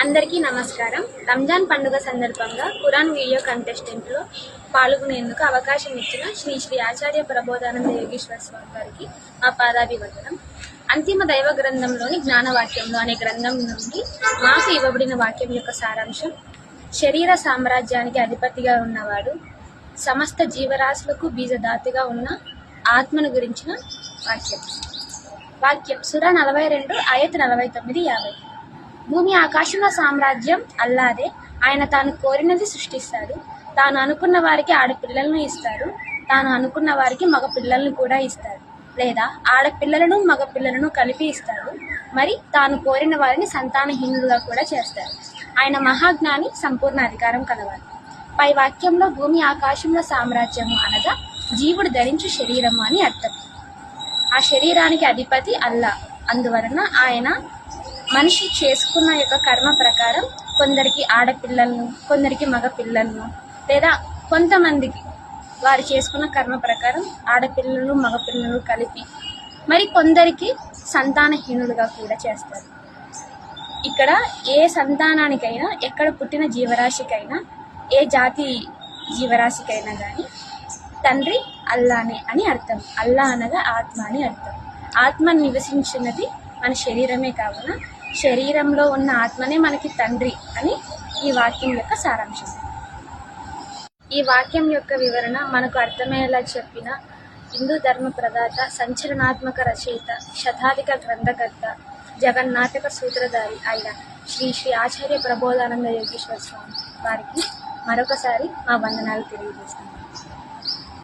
అందరికీ నమస్కారం. రంజాన్ పండుగ సందర్భంగా కురాన్ వీడియో కంటెస్టెంట్లో పాల్గొనేందుకు అవకాశం ఇచ్చిన శ్రీ శ్రీ ఆచార్య ప్రబోధానంద యోగేశ్వర స్వామి గారికి మా పాదాభివందనం. అంతిమ దైవ గ్రంథంలోని జ్ఞానవాక్యంలో అనే గ్రంథం నుండి మాకు ఇవ్వబడిన వాక్యం యొక్క సారాంశం శరీర సామ్రాజ్యానికి అధిపతిగా ఉన్నవాడు సమస్త జీవరాశులకు బీజదాతిగా ఉన్న ఆత్మను గురించిన వాక్యం. వాక్యం సుర నలభై రెండు ఆయత నలభై తొమ్మిది యాభై. భూమి ఆకాశంలో సామ్రాజ్యం అల్లాదే. ఆయన తాను కోరినది సృష్టిస్తాడు. తాను అనుకున్న వారికి ఆడపిల్లలను ఇస్తాడు. తాను అనుకున్న వారికి మగ పిల్లలను కూడా ఇస్తాడు. లేదా ఆడపిల్లలను మగ పిల్లలను కలిపి ఇస్తాడు. మరి తాను కోరిన వారిని సంతానహీనులుగా కూడా చేస్తాడు. ఆయన మహాజ్ఞాని సంపూర్ణ అధికారం కలవాలి పై వాక్యంలో భూమి ఆకాశంలో సామ్రాజ్యము అనగా జీవుడు ధరించు శరీరము అని అర్థం. ఆ శరీరానికి అధిపతి అల్లా. అందువలన ఆయన మనిషి చేసుకున్న యొక్క కర్మ ప్రకారం కొందరికి ఆడపిల్లలను కొందరికి మగ పిల్లలను లేదా కొంతమందికి వారు చేసుకున్న కర్మ ప్రకారం ఆడపిల్లలు మగపిల్లలు కలిపి మరి కొందరికి సంతానహీనులుగా కూడా చేస్తారు. ఇక్కడ ఏ సంతానానికైనా ఎక్కడ పుట్టిన జీవరాశికైనా ఏ జాతి జీవరాశికైనా కానీ తండ్రి అల్లానే అని అర్థం. అల్లా అనగా ఆత్మ అని అర్థం. ఆత్మ నివసించినది మన శరీరమే కావున శరీరంలో ఉన్న ఆత్మనే మనకి తండ్రి అని ఈ వాక్యం యొక్క సారాంశం. ఈ వాక్యం యొక్క వివరణ మనకు అర్థమయ్యేలా చెప్పిన హిందూ ధర్మ ప్రదాత సంచలనాత్మక రచయిత శతాధిక గ్రంథకర్త జగన్నాటక సూత్రధారి అయిన శ్రీ శ్రీ ఆచార్య ప్రబోధానంద యోగేశ్వర స్వామి వారికి మరొకసారి మా వందనాలు తెలియజేస్తున్నాను.